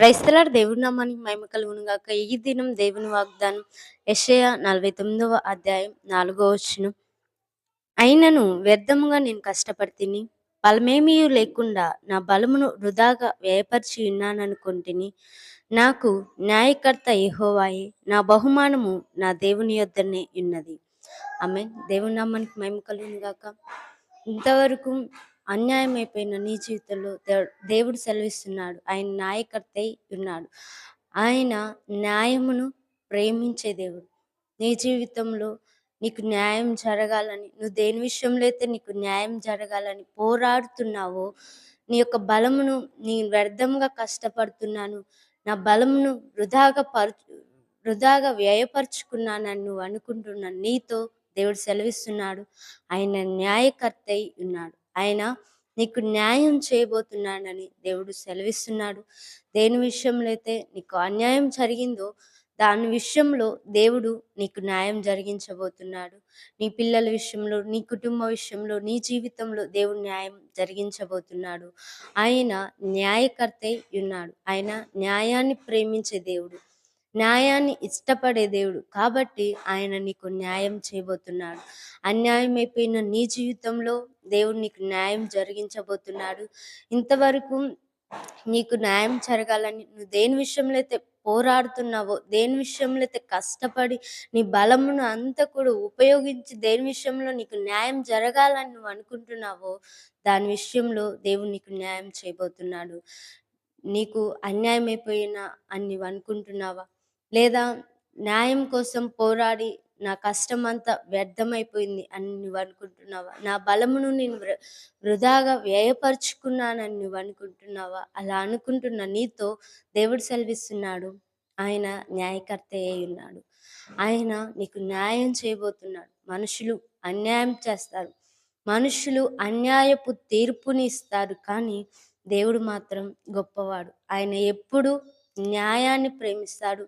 క్రైస్తలాడు దేవుడి నామానికి మహిమ కలుగునుగాక ఈ దినం దేవుని వాగ్దానం యెషయ నలభై తొమ్మిదవ అధ్యాయం నాలుగో వచ్చును అయినను వ్యర్థముగా నేను కష్టపడి తిని బలమేమీ లేకుండా నా బలమును వృధాగా వ్యయపరిచి ఉన్నాననుకుంటుని. నాకు న్యాయకర్త ఏహోవాయి నా బహుమానము నా దేవుని యొద్దనే ఉన్నది. ఆమె దేవుని నామానికి మహిమ కలుగునుగాక ఇంతవరకు అన్యాయం అయిపోయిన నీ జీవితంలో దేవుడు సెలవిస్తున్నాడు. ఆయన నాయకర్త ఉన్నాడు. ఆయన న్యాయమును ప్రేమించే దేవుడు. నీ జీవితంలో నీకు న్యాయం జరగాలని నువ్వు దేని విషయంలో అయితే నీకు న్యాయం జరగాలని పోరాడుతున్నావో నీ యొక్క బలమును నీ వ్యర్థంగా కష్టపడుతున్నాను నా బలమును వృధాగా పరుచు వృధాగా వ్యయపరుచుకున్నానని నువ్వు అనుకుంటున్న నీతో దేవుడు సెలవిస్తున్నాడు. ఆయన న్యాయకర్త ఉన్నాడు. ఆయన నీకు న్యాయం చేయబోతున్నాడని దేవుడు సెలవిస్తున్నాడు. దేని విషయంలో అయితే నీకు అన్యాయం జరిగిందో దాని విషయంలో దేవుడు నీకు న్యాయం జరిగించబోతున్నాడు. నీ పిల్లల విషయంలో నీ కుటుంబ విషయంలో నీ జీవితంలో దేవుడు న్యాయం జరిగించబోతున్నాడు. ఆయన న్యాయకర్త ఉన్నాడు. ఆయన న్యాయాన్ని ప్రేమించే దేవుడు. న్యాయాన్ని ఇష్టపడే దేవుడు. కాబట్టి ఆయన నీకు న్యాయం చేయబోతున్నాడు. అన్యాయం అయిపోయిన నీ జీవితంలో దేవుడు నీకు న్యాయం జరిగించబోతున్నాడు. ఇంతవరకు నీకు న్యాయం జరగాలని నువ్వు దేని విషయంలో అయితే పోరాడుతున్నావో దేని విషయంలో అయితే కష్టపడి నీ బలమును అంతా కూడా ఉపయోగించి దేని విషయంలో నీకు న్యాయం జరగాలని నువ్వు అనుకుంటున్నావో దాని విషయంలో దేవుడు నీకు న్యాయం చేయబోతున్నాడు. నీకు అన్యాయం అయిపోయిన అని నువ్వు అనుకుంటున్నావా? లేదా న్యాయం కోసం పోరాడి నా కష్టం అంతా వ్యర్థమైపోయింది అని నువ్వు అనుకుంటున్నావా? నా బలమును నేను వృ- వృధాగా వ్యయపరుచుకున్నానని నువ్వు అనుకుంటున్నావా? అలా అనుకుంటున్న నీతో దేవుడు సెలవిస్తున్నాడు. ఆయన న్యాయకర్త అయి ఉన్నాడు. ఆయన నీకు న్యాయం చేయబోతున్నాడు. మనుషులు అన్యాయం చేస్తారు. మనుషులు అన్యాయపు తీర్పుని ఇస్తారు. కానీ దేవుడు మాత్రం గొప్పవాడు. ఆయన ఎప్పుడు న్యాయాన్ని ప్రేమిస్తాడు.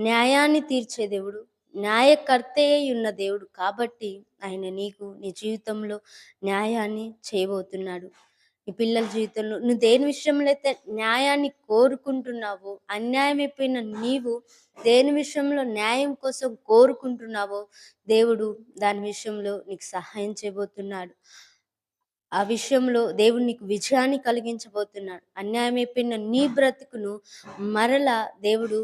న్యాయాన్ని తీర్చే దేవుడు న్యాయకర్తే ఉన్న దేవుడు కాబట్టి ఆయన నీకు నీ జీవితంలో న్యాయాన్ని చేయబోతున్నాడు. నీ పిల్లల జీవితంలో నువ్వు దేని విషయంలో అయితే న్యాయాన్ని కోరుకుంటున్నావో అన్యాయం అయిపోయిన నీవు దేని విషయంలో న్యాయం కోసం కోరుకుంటున్నావో దేవుడు దాని విషయంలో నీకు సహాయం చేయబోతున్నాడు. ఆ విషయంలో దేవుడు నీకు విజయాన్ని కలిగించబోతున్నాడు. అన్యాయం అయిపోయిన నీ బ్రతుకును మరలా దేవుడు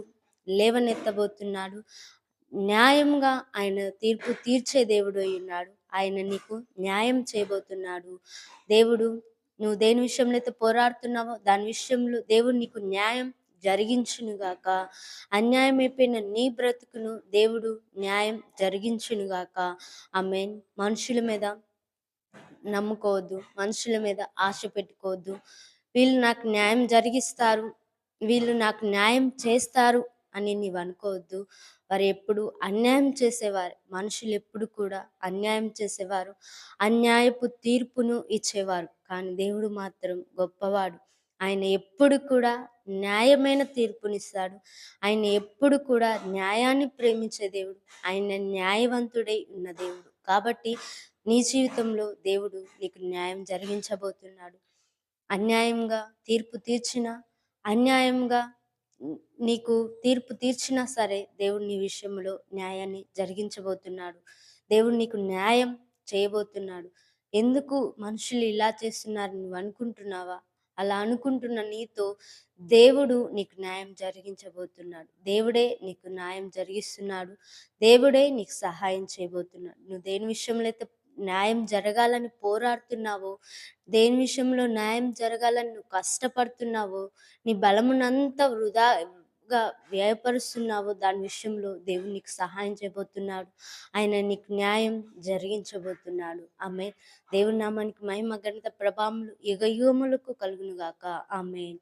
లేవనెత్తబోతున్నాడు. న్యాయంగా ఆయన తీర్పు తీర్చే దేవుడు అయి ఉన్నాడు. ఆయన నీకు న్యాయం చేయబోతున్నాడు. దేవుడు నువ్వు దేని విషయంలో అయితే పోరాడుతున్నావో దాని విషయంలో దేవుడు నీకు న్యాయం జరిగించునుగాక. అన్యాయం అయిపోయిన నీ బ్రతుకును దేవుడు న్యాయం జరిగించునుగాక. ఆమె మనుషుల మీద నమ్ముకోవద్దు మనుషుల మీద ఆశ పెట్టుకోవద్దు. వీళ్ళు నాకు న్యాయం జరిగిస్తారు వీళ్ళు నాకు న్యాయం చేస్తారు అని నీవు అనుకోవద్దు. వారు ఎప్పుడు అన్యాయం చేసేవారు మనుషులు ఎప్పుడు కూడా అన్యాయం చేసేవారు అన్యాయపు తీర్పును ఇచ్చేవారు. కానీ దేవుడు మాత్రం గొప్పవాడు. ఆయన ఎప్పుడు కూడా న్యాయమైన తీర్పునిస్తాడు. ఆయన ఎప్పుడు కూడా న్యాయాన్ని ప్రేమించే దేవుడు. ఆయన న్యాయవంతుడై ఉన్న దేవుడు. కాబట్టి నీ జీవితంలో దేవుడు నీకు న్యాయం జరిగించబోతున్నాడు. అన్యాయంగా తీర్పు తీర్చిన అన్యాయంగా నీకు తీర్పు తీర్చినా సరే దేవుడు నీ విషయంలో న్యాయాన్ని జరిగించబోతున్నాడు. దేవుడు నీకు న్యాయం చేయబోతున్నాడు. ఎందుకు మనుషులు ఇలా చేస్తున్నారు నువ్వు అనుకుంటున్నావా? అలా అనుకుంటున్న నీతో దేవుడు నీకు న్యాయం జరిగించబోతున్నాడు. దేవుడే నీకు న్యాయం జరిగిస్తున్నాడు. దేవుడే నీకు సహాయం చేయబోతున్నాడు. నువ్వు దేని విషయంలో అయితే న్యాయం జరగాలని పోరాడుతున్నావో. దేని విషయంలో న్యాయం జరగాలని నువ్వు కష్టపడుతున్నావో. నీ బలమునంతా వృధాగా వ్యయపరుస్తున్నావో. దాని విషయంలో దేవుడు నీకు సహాయం చేయబోతున్నాడు. ఆయన నీకు న్యాయం జరిగించబోతున్నాడు. ఆమె దేవుడి నామానికి మహిమ గణిత ప్రభావములు యుగ యుగములకు కలుగునుగాక. ఆమె